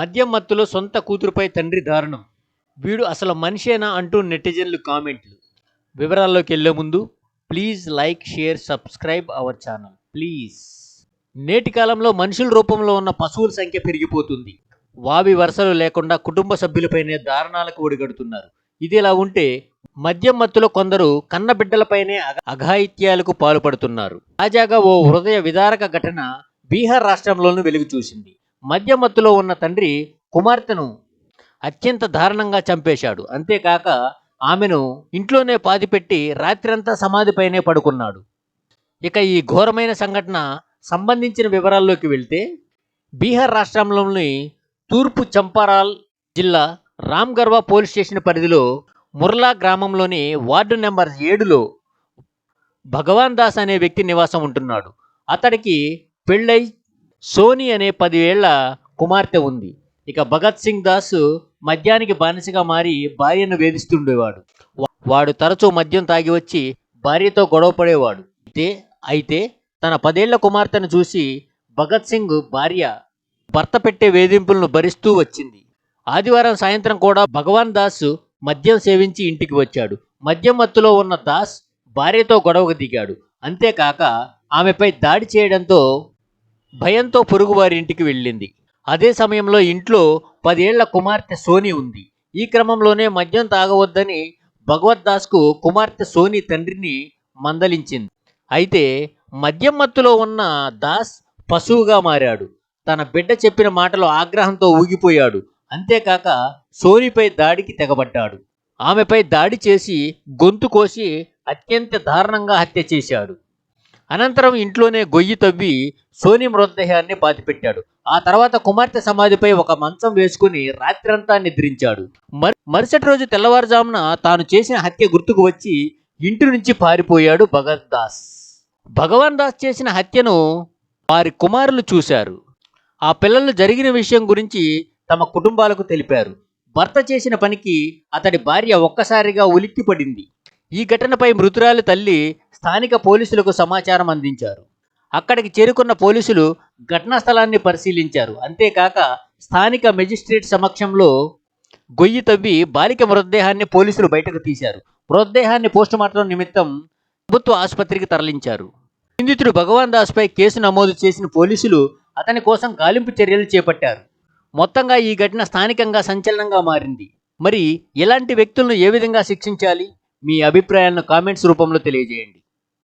మద్యం మత్తులో సొంత కూతురుపై తండ్రి దారుణం. వీడు అసలు మనిషేనా అంటూ నెటిజన్లు కామెంట్లు. వివరాల్లోకి వెళ్ళే ముందు please like share subscribe our channel. Please. నేటి కాలంలో మనుషుల రూపంలో ఉన్న పశువుల సంఖ్య పెరిగిపోతుంది. వావి వరుసలు లేకుండా కుటుంబ సభ్యులపైనే దారుణాలకు ఒడిగడుతున్నారు. ఇది ఇలా ఉంటే మద్యం మత్తులో కొందరు కన్న బిడ్డలపైనే అఘాయిత్యాలకు పాల్పడుతున్నారు. తాజాగా ఓ హృదయ విదారక ఘటన బీహార్ రాష్ట్రంలోనూ వెలుగు చూసింది. మధ్యమత్తులో ఉన్న తండ్రి కుమార్తెను అత్యంత దారుణంగా చంపేశాడు. అంతేకాక ఆమెను ఇంట్లోనే పాతిపెట్టి రాత్రంతా సమాధిపైనే పడుకున్నాడు. ఇక ఈ ఘోరమైన సంఘటన సంబంధించిన వివరాల్లోకి వెళ్తే బీహార్ రాష్ట్రంలోని తూర్పు చంపారాల్ జిల్లా రామ్గర్వా పోలీస్ స్టేషన్ పరిధిలో ముర్లా గ్రామంలోని వార్డు నెంబర్ ఏడులో భగవాన్ దాస్ అనే వ్యక్తి నివాసం ఉంటున్నాడు. అతడికి పెళ్ళై సోనీ అనే పదివేళ్ళ కుమార్తె ఉంది. ఇక భగత్ సింగ్ దాస్ మద్యానికి బానిసగా మారి భార్యను వేధిస్తుండేవాడు. వాడు తరచూ మద్యం తాగి వచ్చి భార్యతో గొడవ పడేవాడు. అయితే అయితే తన పదేళ్ళ కుమార్తెను చూసి భగత్ సింగ్ భార్య భర్త పెట్టే వేధింపులను భరిస్తూ వచ్చింది. ఆదివారం సాయంత్రం కూడా భగవాన్ దాస్ మద్యం సేవించి ఇంటికి వచ్చాడు. మద్యం మత్తులో ఉన్న దాస్ భార్యతో గొడవకు దిగాడు. అంతేకాక ఆమెపై దాడి చేయడంతో భయంతో పొరుగువారి ఇంటికి వెళ్ళింది. అదే సమయంలో ఇంట్లో పదేళ్ళ కుమార్తె సోని ఉంది. ఈ క్రమంలోనే మద్యం తాగవద్దని భగవద్దాస్కు కుమార్తె సోని తండ్రిని మందలించింది. అయితే మద్యం మత్తులో ఉన్న దాస్ పశువుగా మారాడు. తన బిడ్డ చెప్పిన మాటలు ఆగ్రహంతో ఊగిపోయాడు. అంతేకాక సోనిపై దాడికి తెగబడ్డాడు. ఆమెపై దాడి చేసి గొంతు కోసి అత్యంత దారుణంగా హత్య చేశాడు. అనంతరం ఇంట్లోనే గొయ్యి తవ్వి సోని మృతదేహాన్ని పాతిపెట్టాడు. ఆ తర్వాత కుమార్తె సమాధిపై ఒక మంచం వేసుకుని రాత్రంతా నిద్రించాడు. మరుసటి రోజు తెల్లవారుజామున తాను చేసిన హత్య గుర్తుకు వచ్చి ఇంటి నుంచి పారిపోయాడు భగత్ దాస్. భగవాన్ దాస్ చేసిన హత్యను వారి కుమారులు చూశారు. ఆ పిల్లలు జరిగిన విషయం గురించి తమ కుటుంబాలకు తెలిపారు. భర్త చేసిన పనికి అతడి భార్య ఒక్కసారిగా ఉలిక్కిపడింది. ఈ ఘటనపై మృతురాలి తల్లి స్థానిక పోలీసులకు సమాచారం అందించారు. అక్కడికి చేరుకున్న పోలీసులు ఘటనా స్థలాన్ని పరిశీలించారు. అంతేకాక స్థానిక మెజిస్ట్రేట్ సమక్షంలో గొయ్యి తవ్వి బాలిక మృతదేహాన్ని పోలీసులు బయటకు తీశారు. మృతదేహాన్ని పోస్టుమార్టం నిమిత్తం ప్రభుత్వ ఆసుపత్రికి తరలించారు. నిందితుడు భగవాన్ దాస్పై కేసు నమోదు చేసిన పోలీసులు అతని కోసం గాలింపు చర్యలు చేపట్టారు. మొత్తంగా ఈ ఘటన స్థానికంగా సంచలనంగా మారింది. మరి ఇలాంటి వ్యక్తులను ఏ విధంగా శిక్షించాలి? మీ అభిప్రాయాలను కామెంట్స్ రూపంలో తెలియజేయండి.